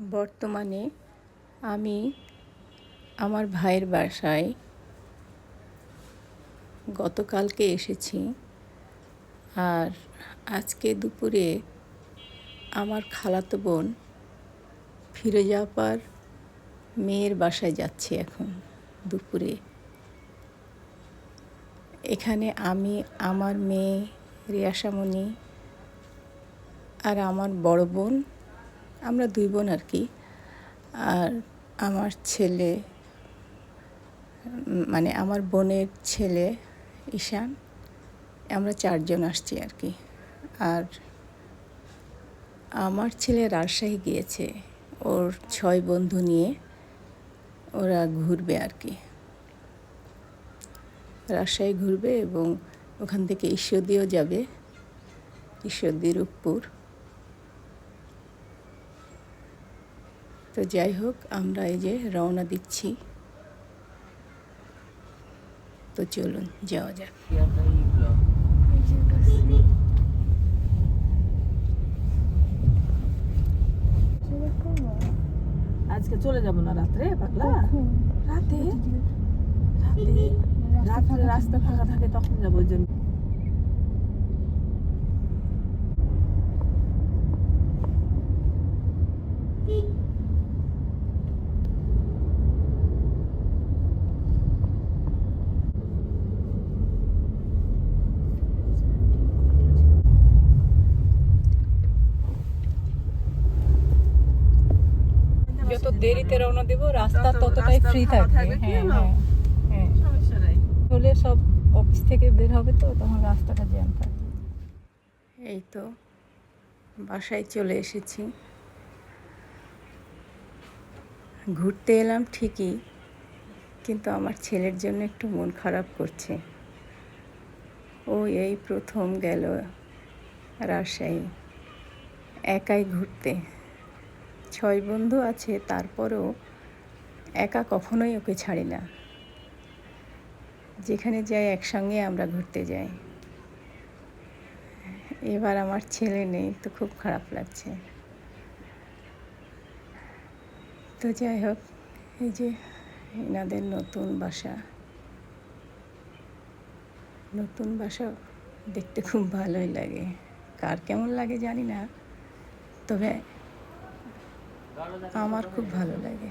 বর্তমানে আমি আমার ভাইয়ের বাসায় গতকালকে এসেছি আর আজকে দুপুরে আমার খালাতো বোন ফিরোজা আপার মেয়ের বাসায় যাচ্ছি এখন দুপুরে। এখানে আমি, আমার মেয়ে রিয়াসামণি আর আমার বড় বোন আমরা দুই বোন আর কি। আর আমার ছেলে মানে আমার বোনের ছেলে ঈশান, আমরা চারজন আসছি আর কি। আর আমার ছেলে রাজশাহী গিয়েছে, ওর ছয় বন্ধু নিয়ে ওরা ঘুরবে আর কি। রাজশাহী ঘুরবে এবং ওখান থেকে ঈশ্বরদীও যাবে, ঈশ্বরদী রূপপুর। তো যাই হোক আমরা এই যে রওনা দিচ্ছি। তো চলুন যাওয়া যাক। আজকে চলে যাব না রাত্রে পাগলা? রাতে। রাতে রাস্তা ফাঁকা থাকে তখন যাব ওই জন্য। যত দেরিতে রওনা দেব রাস্তা ততটাই ফ্রি থাকবে। হ্যাঁ হ্যাঁ হ্যাঁ। হলে সব অফিস থেকে বের হবে তো তখন রাস্তাটা জ্যাম থাকবে। এই তো বাসায় চলে এসেছি। ঘুরতে এলাম ঠিকই কিন্তু আমার ছেলের জন্য একটু মন খারাপ করছে। ও এই প্রথম গেল রাজশাহী একাই ঘুরতে। ছয় বন্ধু আছে, তারপরেও একা কখনোই ওকে ছাড়ি না। যেখানে যাই একসঙ্গে আমরা ঘুরতে যাই। এবার আমার ছেলে নেই, তো খুব খারাপ লাগছে। তো যাই হোক, এই যে এনাদের নতুন বাসা। নতুন বাসা দেখতে খুব ভালোই লাগে। কার কেমন লাগে জানি না, তবে আমার খুব ভালো লাগে।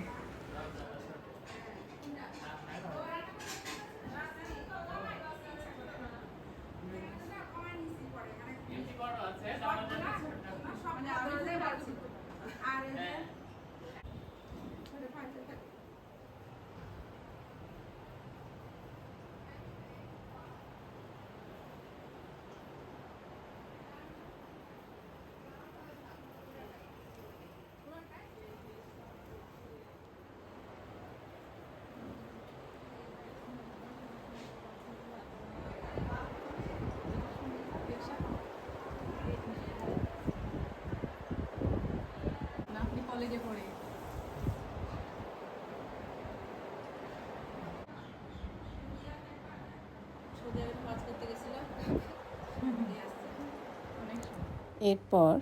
এরপর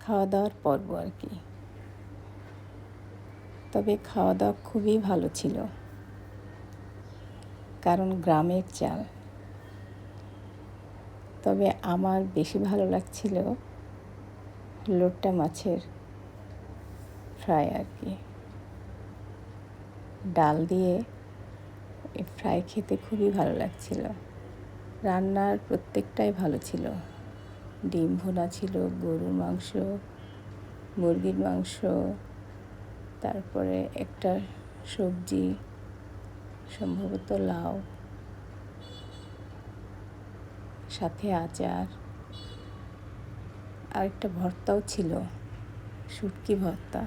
খাওয়া দাওয়ার পর্ব আর কি। তবে খাওয়া দাওয়া খুবই ভালো ছিল। কারণ গ্রামের চাল। তবে আমার বেশি ভালো লাগছিল লোট্টা মাছের ফ্রাই আর কি। ডাল দিয়ে ফ্রাই খেতে খুবই ভালো লাগছিল। রান্নার প্রত্যেকটাই ভালো ছিল। ডিম ভুনা ছিল গরুর মাংস, মুরগির মাংস, তারপরে একটা সবজি, সম্ভবত লাউ, সাথে আচার আর একটা ভর্তাও ছিল, শুটকি ভর্তা।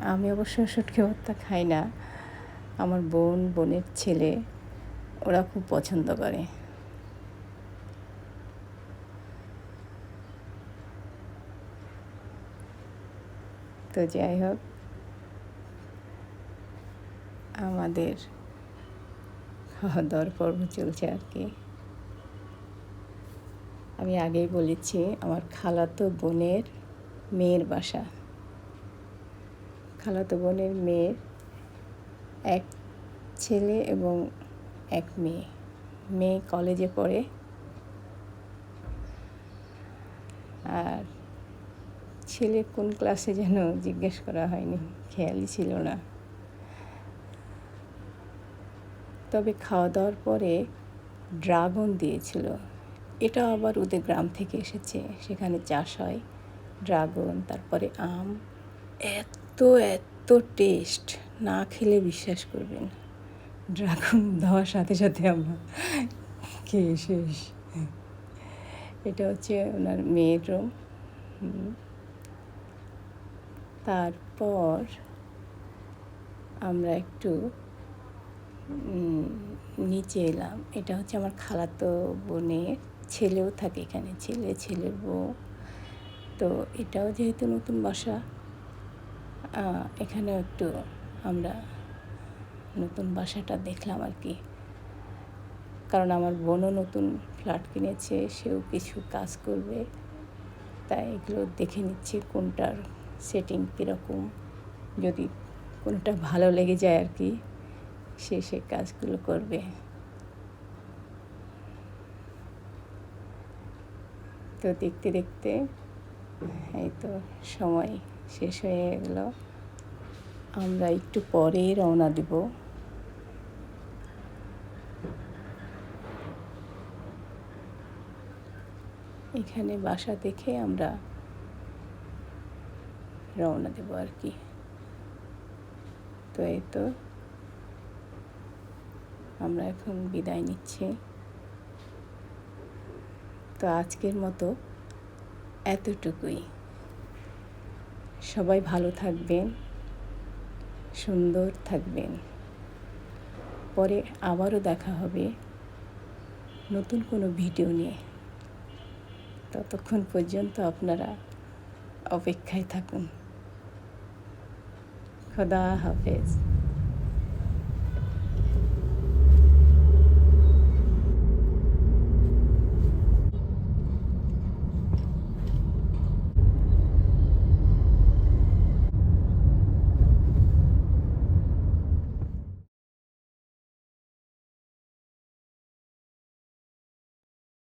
আমি অবশ্য শুটকি ভর্তা খাই না। আমার বোন, বোনের ছেলে, ওরা খুব পছন্দ করে। তো যাই হোক, আমাদের খাওয়া দাওয়ার পর্ব চলছে আর কি। আমি আগেই বলেছি, আমার খালাতো বোনের মেয়ের বাসা। খালাতো বোনের মেয়ের এক ছেলে এবং এক মেয়ে। মেয়ে কলেজে পড়ে আর ছেলে কোন ক্লাসে যেন জিজ্ঞেস করা হয়নি, খেয়ালই ছিল না। তবে খাওয়া দাওয়ার পরে ড্রাগন দিয়েছিল। এটা আবার ওদের গ্রাম থেকে এসেছে, সেখানে চাষ হয় ড্রাগন, তারপরে আম। এত এত টেস্ট, না খেলে বিশ্বাস করবেন। ড্রাগন দেওয়ার সাথে সাথে আমরা খেয়ে শেষ। এটা হচ্ছে ওনার মেয়ের রুম। তারপর আমরা একটু নিচে এলাম। এটা হচ্ছে আমার খালাতো বোনের ছেলেও থাকে এখানে, ছেলে, ছেলের বউ। তো এটাও যেহেতু নতুন বাসা এখানেও একটু আমরা নতুন বাসাটা দেখলাম আর কি। কারণ আমার বোনও নতুন ফ্ল্যাট কিনেছে, সেও কিছু কাজ করবে। তাই এগুলো দেখে নিচ্ছি কোনটার সেটিং কীরকম, যদি কোনটা ভালো লেগে যায় আর কি, সে সে কাজগুলো করবে। তো দেখতে দেখতে এই তো সময় শেষ হয়ে গেল। আমরা একটু পরেই রওনা দিব। এখানে বাসা দেখে আমরা রওনা দেব আর কি। তো এই তো। আমরা এখন বিদায় নিচ্ছি। তো আজকের মতো এতটুকুই। সবাই ভালো থাকবেন, সুন্দর থাকবেন। পরে আবারও দেখা হবে নতুন কোনো ভিডিও নিয়ে। ততক্ষণ পর্যন্ত আপনারা অপেক্ষায় থাকুন। খোদা হাফেজ